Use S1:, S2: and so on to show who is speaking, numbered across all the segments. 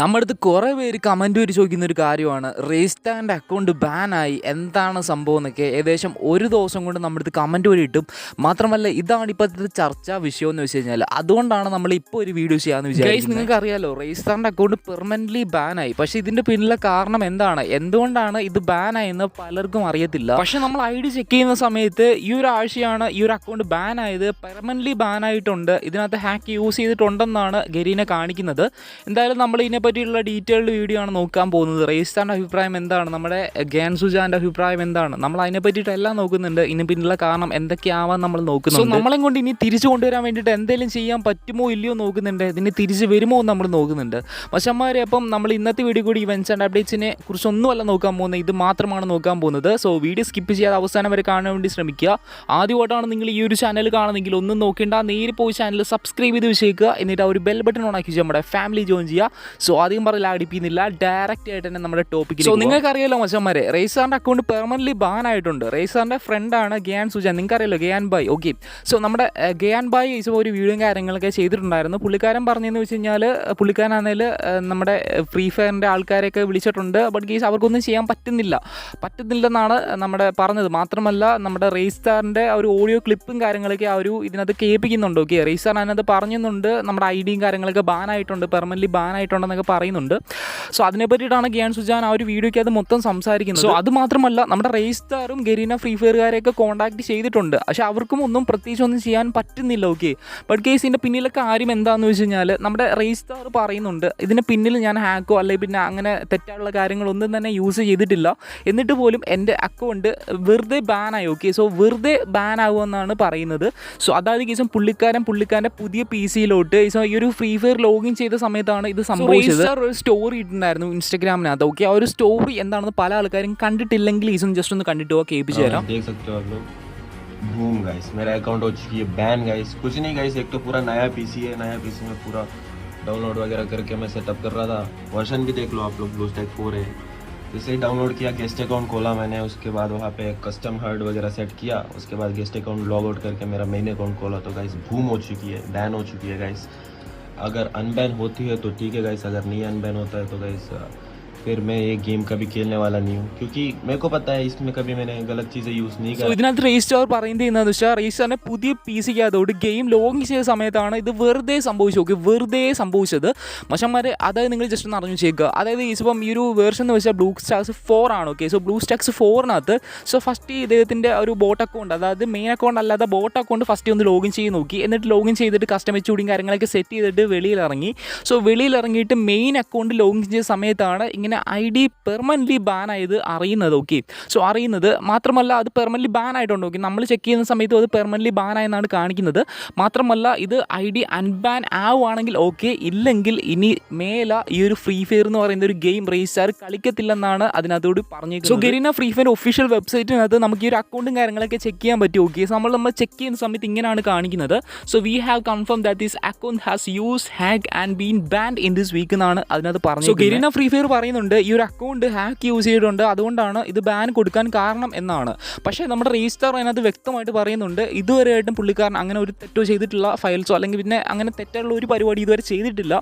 S1: നമ്മുടെ അടുത്ത് കുറേ പേര് കമൻറ്റ് വരി ചോദിക്കുന്ന ഒരു കാര്യമാണ് റീസ്റ്റാൻഡ് അക്കൗണ്ട് ബാനായി എന്താണ് സംഭവം എന്നൊക്കെ ഏകദേശം ഒരു ദിവസം കൊണ്ട് നമ്മുടെ അടുത്ത് കമൻറ്റ് വരി കിട്ടും മാത്രമല്ല ഇതാണ് ഇപ്പോഴത്തെ ചർച്ചാ വിഷയം എന്ന് വെച്ച് കഴിഞ്ഞാൽ അതുകൊണ്ടാണ് നമ്മൾ ഇപ്പോൾ ഒരു വീഡിയോ ചെയ്യാമെന്ന് വിചാരിച്ചത് നിങ്ങൾക്ക് അറിയാലോ റീസ്റ്റാൻഡ് അക്കൗണ്ട് പെർമനൻ്റ്ലി ബാനായി പക്ഷേ ഇതിൻ്റെ പിന്നിലെ കാരണം എന്താണ് എന്തുകൊണ്ടാണ് ഇത് ബാനായെന്ന് പലർക്കും അറിയത്തില്ല പക്ഷേ നമ്മൾ ഐ ഡി ചെക്ക് ചെയ്യുന്ന സമയത്ത് ഈ ഒരു ആഴ്ചയാണ് ഈ ഒരു അക്കൗണ്ട് ബാനായത് പെർമനൻ്റ്ലി ബാനായിട്ടുണ്ട് ഇതിനകത്ത് ഹാക്ക് യൂസ് ചെയ്തിട്ടുണ്ടെന്നാണ് ഗരീനെ കാണിക്കുന്നത് എന്തായാലും നമ്മൾ ഇതിനെ പറ്റിയുള്ള ഡീറ്റെയിൽഡ് വീഡിയോ ആണ് നോക്കാൻ പോകുന്നത് റെയ്സ്താൻ്റെ അഭിപ്രായം എന്താണ് നമ്മുടെ ഗാൻസുജാൻ്റെ അഭിപ്രായം എന്താണ് നമ്മൾ അതിനെ പറ്റിയിട്ടെല്ലാം നോക്കുന്നുണ്ട് ഇനി പിന്നുള്ള കാരണം എന്തൊക്കെയാവാൻ നമ്മൾ നോക്കുന്നുണ്ട് സോ നമ്മളെ കൊണ്ട് ഇനി തിരിച്ചു കൊണ്ടുവരാൻ വേണ്ടിയിട്ട് എന്തെങ്കിലും ചെയ്യാൻ പറ്റുമോ ഇല്ലയോ നോക്കുന്നുണ്ട് ഇതിന് തിരിച്ച് വരുമോ എന്ന് നമ്മൾ നോക്കുന്നുണ്ട് പക്ഷേമാരെ അപ്പം നമ്മൾ ഇന്നത്തെ വീഡിയോ കൂടി ഇവൻസ് ആൻഡ് അപ്ഡേറ്റ്സിനെ കുറിച്ചൊന്നുമല്ല നോക്കാൻ പോകുന്നത് ഇത് മാത്രമാണ് നോക്കാൻ പോകുന്നത് സോ വീഡിയോ സ്കിപ്പ് ചെയ്യാതെ അവസാനം വരെ കാണാൻ വേണ്ടി ശ്രമിക്കുക ആദ്യമായിട്ടാണ് നിങ്ങൾ ഈ ഒരു ചാനൽ കാണുന്നതെങ്കിൽ ഒന്നും നോക്കേണ്ട നേരെ പോയി ചാനൽ സബ്സ്ക്രൈബ് ചെയ്ത് വിഷയിക്കുക എന്നിട്ട് ആ ഒരു ബെൽ ബട്ടൺ ഓൺ ആക്കി നമ്മുടെ ഫാമിലി ജോയിൻ ചെയ്യുക സോ സോ അധികം പറയില്ല അടിപ്പിക്കുന്നില്ല ഡയറക്റ്റ് ആയിട്ട് തന്നെ നമ്മുടെ ടോപ്പിക് സോ അറിയാലോ മച്ചന്മാരെ റേസാറിന്റെ അക്കൗണ്ട് പെർമനന്റ് ബാൻ ആയിട്ടുണ്ട് ഫ്രണ്ട് ആണ് ഗയാൻ നിങ്ങൾക്ക് അറിയാലോ ഗയാൻ ബായ് ഓക്കെ സോ നമ്മുടെ ഗയാൻ ബായ് ഈസോ ഒരു വീഡിയോയും കാര്യങ്ങളൊക്കെ ചെയ്തിട്ടുണ്ടായിരുന്നു പുള്ളിക്കാരൻ പറഞ്ഞെന്ന് വെച്ച് കഴിഞ്ഞാൽ പുള്ളിക്കാരനാണെങ്കിൽ നമ്മുടെ ഫ്രീ ഫയറിന്റെ ആൾക്കാരെയൊക്കെ വിളിച്ചിട്ടുണ്ട് ബട്ട് ഗീസ് അവർക്കൊന്നും ചെയ്യാൻ പറ്റുന്നില്ല പറ്റുന്നില്ലെന്നാണ് നമ്മുടെ പറഞ്ഞത് മാത്രമല്ല നമ്മുടെ റേസ്റ്റാറിൻ്റെ ഒരു ഓഡിയോ ക്ലിപ്പും കാര്യങ്ങളൊക്കെ ആ ഒരു ഇതിനകത്ത് കേൾപ്പിക്കുന്നുണ്ട് ഓക്കെ റേസാർ അതിനകത്ത് പറഞ്ഞുന്നുണ്ട് നമ്മുടെ ഐ ഡിയും കാര്യങ്ങളൊക്കെ ബാൻ ആയിട്ടുണ്ട് ബാനായിട്ടുണ്ട് ബാൻ ബാനായിട്ടുണ്ടെന്നൊക്കെ എന്നൊക്കെ പറയുന്നുണ്ട് സോ അതിനെ പറ്റിയിട്ടാണ് ഗ്യാൻ സുജാൻ ആ ഒരു വീഡിയോയ്ക്ക് അത് മൊത്തം സംസാരിക്കുന്നത് സോ അത് മാത്രമല്ല നമ്മുടെ റേസ് സ്റ്റാറും ഗരീന ഫ്രീ ഫയറുകാരെയൊക്കെ കോൺടാക്ട് ചെയ്തിട്ടുണ്ട് പക്ഷേ അവർക്കും ഒന്നും പ്രത്യേകിച്ച് ഒന്നും ചെയ്യാൻ പറ്റുന്നില്ല ഓക്കെ ബട്ട് ഇതിൻ്റെ പിന്നിലെ കാര്യം എന്താണെന്ന് വെച്ച് കഴിഞ്ഞാൽ നമ്മുടെ റേസ് സ്റ്റാർ പറയുന്നുണ്ട് ഇതിന് പിന്നിൽ ഞാൻ ഹാക്കോ അല്ലെങ്കിൽ പിന്നെ അങ്ങനെ തെറ്റായുള്ള കാര്യങ്ങളൊന്നും തന്നെ യൂസ് ചെയ്തിട്ടില്ല എന്നിട്ട് പോലും എൻ്റെ അക്കൗണ്ട് വെറുതെ ബാനായി ഓക്കെ സോ വെറുതെ ബാൻ ആകുമെന്നാണ് പറയുന്നത് സോ അതായത് കേസും പുള്ളിക്കാരൻ പുള്ളിക്കാരൻ്റെ പുതിയ പി സിയിലോട്ട് ഈ ഒരു ഫ്രീ ഫയർ ലോഗിൻ ചെയ്ത സമയത്താണ് ഇത് സംഭവിച്ചത് ഒരു സ്റ്റോറി ഇട്ടിട്ടുണ്ടായിരുന്നു ഇൻസ്റ്റാഗ്രാമിനകത്ത് ഓക്കെ ആ ഒരു സ്റ്റോറി എന്താണെന്ന് പല ആൾക്കാരും കണ്ടിട്ടില്ലെങ്കിൽ ഈസും ജസ്റ്റ് ഒന്ന് കണ്ടിട്ട് പോകാൻ കേൾപ്പിച്ചു തരാം
S2: देख सकते हो आप लोग बूम गाइस मेरा अकाउंट हो चुकी है बैन गाइस कुछ नहीं गाइस एक तो पूरा नया पीसी है नया पीसी में पूरा डाउनलोड वगैरह करके मैं सेटअप कर रहा था वर्जन भी देख लो आप लोग ब्लू स्टैक फोर है जैसे ही डाउनलोड किया गेस्ट अकाउंट खोला मैंने उसके बाद वहाँ पे कस्टम हर्ड वगैरह सेट किया उसके बाद गेस्ट अकाउंट लॉग आउट करके मेरा मेन अकाउंट खोला तो गाइस बूम हो चुकी है बैन हो चुकी है गाइस अगर अनबैन होती है तो ठीक है गाइस अगर नहीं अनबैन होता है तो गाइस फिर मैं ये गेम कभी खेलने वाला नहीं हूँ क्योंकि मेरे को पता है इसमें कभी मैंने गलत चीज़ें यूज़ नहीं
S1: സോ
S2: करा
S1: ഇതിനകത്ത് രജിസ്റ്റർ പറയുന്നത് എന്താണെന്ന് വെച്ചാൽ രജിസ്റ്ററിനെ പുതിയ പി സിക്ക് അതോട് ഗെയിം ലോഗിൻ ചെയ്ത സമയത്താണ് ഇത് വെറുതെ സംഭവിച്ചു നോക്കി വെറുതെ സംഭവിച്ചത് മഷന്മാർ അതായത് നിങ്ങൾ ജസ്റ്റ് ഒന്ന് അറിഞ്ഞു ചെയ്യുക അതായത് ഇപ്പം ഈ ഒരു വേർഷൻ എന്ന് വെച്ചാൽ ബ്ലൂ സ്റ്റാക്സ് ഫോർ ആണ് ഓക്കെ സോ ബ്ലൂ സ്റ്റാക്സ് ഫോറിനകത്ത് സോ ഫസ്റ്റ് ഇദ്ദേഹത്തിൻ്റെ ഒരു ബോട്ട് അക്കൗണ്ട് അതായത് മെയിൻ അക്കൗണ്ട് അല്ലാതെ ബോട്ട് അക്കൗണ്ട് ഫസ്റ്റ് ഒന്ന് ലോഗിൻ ചെയ്ത് നോക്കി എന്നിട്ട് ലോഗിൻ ചെയ്തിട്ട് കസ്റ്റമർ ചൂടിയും കാര്യങ്ങളൊക്കെ സെറ്റ് ചെയ്തിട്ട് വെളിയിൽ ഇറങ്ങി സോ വെളിയിൽ ഇറങ്ങിയിട്ട് മെയിൻ അക്കൗണ്ട് ലോഗിൻ ചെയ്ത സമയത്താണ് ഇങ്ങനെ പിന്നെ ഐ ഡി പെർമനൻ്റ്ലി ബാനായത് അറിയുന്നത് ഓക്കെ സോ അറിയുന്നത് മാത്രമല്ല അത് പെർമനൻ്റ്ലി ആയിട്ടുണ്ട് ഓക്കെ നമ്മൾ ചെക്ക് ചെയ്യുന്ന സമയത്തും അത് പെർമനൻ്റ്ലി ആയെന്നാണ് കാണിക്കുന്നത് മാത്രമല്ല ഇത് ഐ ഡി അൺബാൻ ആവുകയാണെങ്കിൽ ഓക്കെ ഇല്ലെങ്കിൽ ഇനി മേല ഈ ഒരു ഫ്രീ ഫയർ എന്ന് പറയുന്ന ഒരു ഗെയിം റേസാർ കളിക്കത്തില്ലെന്നാണ് അതിനകത്തോട് പറഞ്ഞു so Garena free fire official വെബ്സൈറ്റിനകത്ത് നമുക്ക് ഈ ഒരു അക്കൗണ്ടും കാര്യങ്ങളൊക്കെ ചെക്ക് ചെയ്യാൻ പറ്റും ഓക്കെ നമ്മൾ നമ്മൾ ചെക്ക് ചെയ്യുന്ന സമയത്ത് ഇങ്ങനെയാണ് കാണിക്കുന്നത് so we have confirm that this account has use hack and been banned in this week എന്നാണ് അതിനകത്ത് പറഞ്ഞത് സോ ഗെരീന ഫ്രീ ഫയർ പറയുന്നുണ്ട് പറയുന്നുണ്ട് ഈ ഒരു അക്കൗണ്ട് ഹാക്ക് യൂസ് ചെയ്തിട്ടുണ്ട് അതുകൊണ്ടാണ് ഇത് ബാൻ കൊടുക്കാൻ കാരണം എന്നാണ് പക്ഷേ നമ്മുടെ രജിസ്റ്റർ അതിനകത്ത് വ്യക്തമായിട്ട് പറയുന്നുണ്ട് ഇതുവരെയായിട്ടും പുള്ളിക്കാരൻ അങ്ങനെ ഒരു തെറ്റോ ചെയ്തിട്ടുള്ള ഫയൽസോ അല്ലെങ്കിൽ പിന്നെ അങ്ങനെ തെറ്റുള്ള ഒരു പരിപാടി ഇതുവരെ ചെയ്തിട്ടില്ല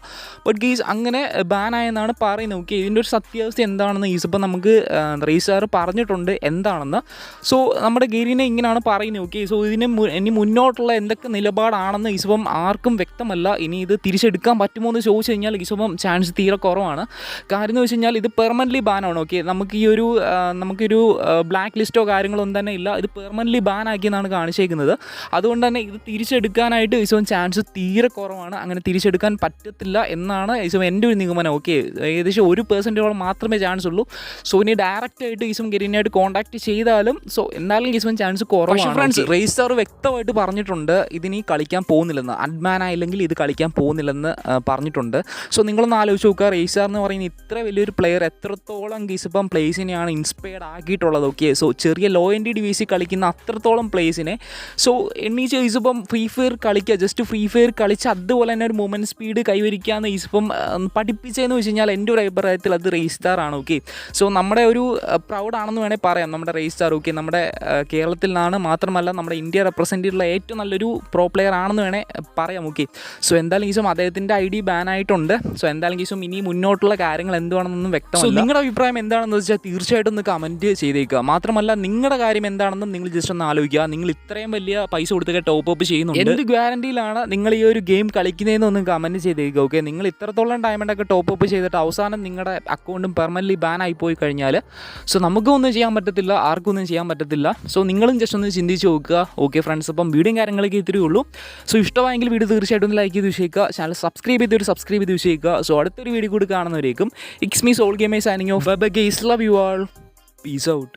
S1: ബട്ട് ഗീസ് അങ്ങനെ ബാൻ ആയെന്നാണ് പറയുന്നത് ഓക്കെ ഇതിൻ്റെ ഒരു സത്യാവസ്ഥ എന്താണെന്ന് ഗീസ് ഇപ്പം നമുക്ക് രജിസ്റ്റർ പറഞ്ഞിട്ടുണ്ട് എന്താണെന്ന് സോ നമ്മുടെ ഗീരിനെ ഇങ്ങനെയാണ് പറയുന്നത് ഓക്കെ സോ ഇതിന് ഇനി മുന്നോട്ടുള്ള എന്തൊക്കെ നിലപാടാണെന്ന് ഈസപ്പം ആർക്കും വ്യക്തമല്ല ഇനി ഇത് തിരിച്ചെടുക്കാൻ പറ്റുമോ എന്ന് ചോദിച്ചു കഴിഞ്ഞാൽ ഈസപ്പം ചാൻസ് തീരെ കുറവാണ് കാര്യം എന്ന് വെച്ച് കഴിഞ്ഞാൽ ഇത് പെർമനൻ്റ്ലി ബാനാണ് ഓക്കെ നമുക്ക് ഈ ഒരു നമുക്കൊരു ബ്ലാക്ക് ലിസ്റ്റോ കാര്യങ്ങളൊന്നും തന്നെ ഇല്ല ഇത് പെർമനൻ്റ്ലി ബാൻ ആക്കിയെന്നാണ് കാണിച്ചേക്കുന്നത് അതുകൊണ്ട് തന്നെ ഇത് തിരിച്ചെടുക്കാനായിട്ട് ഐസോൻ ചാൻസ് തീരെ കുറവാണ് അങ്ങനെ തിരിച്ചെടുക്കാൻ പറ്റത്തില്ല എന്നാണ് ഐസോ എൻ്റെ ഒരു നിഗമനം ഓക്കെ ഏകദേശം ഒരു പേഴ്സൻറ്റോളം മാത്രമേ ചാൻസ് ഉള്ളൂ സോ ഇനി ഡയറക്റ്റ് ആയിട്ട് ഈസും ഗെരീനയായിട്ട് കോൺടാക്ട് ചെയ്താലും സോ എന്നാലും ഈസും ചാൻസ് കുറവാണ് ഫ്രണ്ട്സ് റേസർ വ്യക്തമായിട്ട് പറഞ്ഞിട്ടുണ്ട് ഇതിനി കളിക്കാൻ പോകുന്നില്ലെന്ന് അഡ്മാൻ ആയില്ലെങ്കിൽ ഇത് കളിക്കാൻ പോകുന്നില്ലെന്ന് പറഞ്ഞിട്ടുണ്ട് സോ നിങ്ങളൊന്ന് ആലോചിച്ച് നോക്കുക റേസർ എന്ന് പറയുന്ന ഇത്ര വലിയൊരു പ്ലെയർ എത്രത്തോളം ഗിസബം പ്ലേസിനെയാണ് ഇൻസ്പയർഡ് ആക്കിയിട്ടുള്ളത് ഓക്കെ സോ ചെറിയ ലോ വി സി കളിക്കുന്ന അത്രത്തോളം പ്ലേസിനെ സോ എണ്ണീച്ച് ഈസിപ്പം ഫ്രീ ഫയർ കളിക്കുക ജസ്റ്റ് ഫ്രീ ഫയർ കളിച്ച് അതുപോലെ തന്നെ ഒരു മൂവ്മെൻറ്റ് സ്പീഡ് കൈവരിക്കാമെന്ന് ഈസിപ്പം പഠിപ്പിച്ചതെന്ന് വെച്ച് കഴിഞ്ഞാൽ എൻ്റെ ഒരു അഭിപ്രായത്തിൽ അത് റേസ് സ്റ്റാർ ആണ് ഓക്കെ സോ നമ്മുടെ ഒരു പ്രൗഡാണെന്ന് വേണേൽ പറയാം നമ്മുടെ റേസ് സ്റ്റാർ ഓക്കെ നമ്മുടെ കേരളത്തിൽ നിന്നാണ് മാത്രമല്ല നമ്മുടെ ഇന്ത്യ റെപ്രസെൻറ്റ് ചെയ്തിട്ടുള്ള ഏറ്റവും നല്ലൊരു പ്രോ പ്ലെയർ ആണെന്ന് വേണേൽ പറയാം ഓക്കെ സോ എന്തായാലും ഈസും അദ്ദേഹത്തിൻ്റെ ഐ ഡി ബാൻ ആയിട്ടുണ്ട് സോ എന്തായാലും ഈസും ഇനി മുന്നോട്ടുള്ള കാര്യങ്ങൾ എന്തുവാണെന്നൊന്നും ഒന്നും വ്യക്തമല്ല നിങ്ങളുടെ അഭിപ്രായം എന്താണെന്ന് വെച്ചാൽ തീർച്ചയായിട്ടും ഒന്ന് കമൻറ്റ് ചെയ്തേക്കുക മാത്രമല്ല നിങ്ങളുടെ കാര്യം എന്താണെന്നും നിങ്ങൾ ജസ്റ്റ് ഒന്ന് ആലോചിക്കുക നിങ്ങൾ ഇത്രയും വലിയ പൈസ കൊടുത്തൊക്കെ ടോപ്പ് അപ്പ് ചെയ്യുന്നുണ്ട് എന്ത് ഗ്യാരണ്ടിയിലാണ് നിങ്ങൾ ഈ ഒരു ഗെയിം കളിക്കുന്നതെന്നൊന്നും കമൻറ്റ് ചെയ്തേക്കുക ഓക്കെ നിങ്ങൾ ഇത്രത്തോളം ഡയമണ്ടൊക്കെ ടോപ്പ് അപ്പ് ചെയ്തിട്ട് അവസാനം നിങ്ങളുടെ അക്കൗണ്ടും പെർമനൻ്റ് ബാൻ ആയി പോയി കഴിഞ്ഞാൽ സോ നമുക്കൊന്നും ചെയ്യാൻ പറ്റത്തില്ല ആർക്കൊന്നും ചെയ്യാൻ പറ്റത്തില്ല സോ നിങ്ങളും ജസ്റ്റ് ഒന്ന് ചിന്തിച്ച് നോക്കുക ഓക്കെ ഫ്രണ്ട്സ് അപ്പം വീഡിയോ കാര്യങ്ങളൊക്കെ ഇത്രയേ ഉള്ളൂ സോ ഇഷ്ടമായെങ്കിൽ വീഡിയോ തീർച്ചയായിട്ടും ലൈക്ക് ചെയ്ത് വിഷയിക്കുക ചാനൽ സബ്സ്ക്രൈബ് ഒരു സബ്സ്ക്രൈബ് ചെയ്ത് വിഷയിക്കുക സോ അടുത്തൊരു വീഡിയോ കൂടി കാണുന്നവരേക്കും ഇക്സ്മി It's All Gamer signing off. Bye bye guys, love you all. Peace out.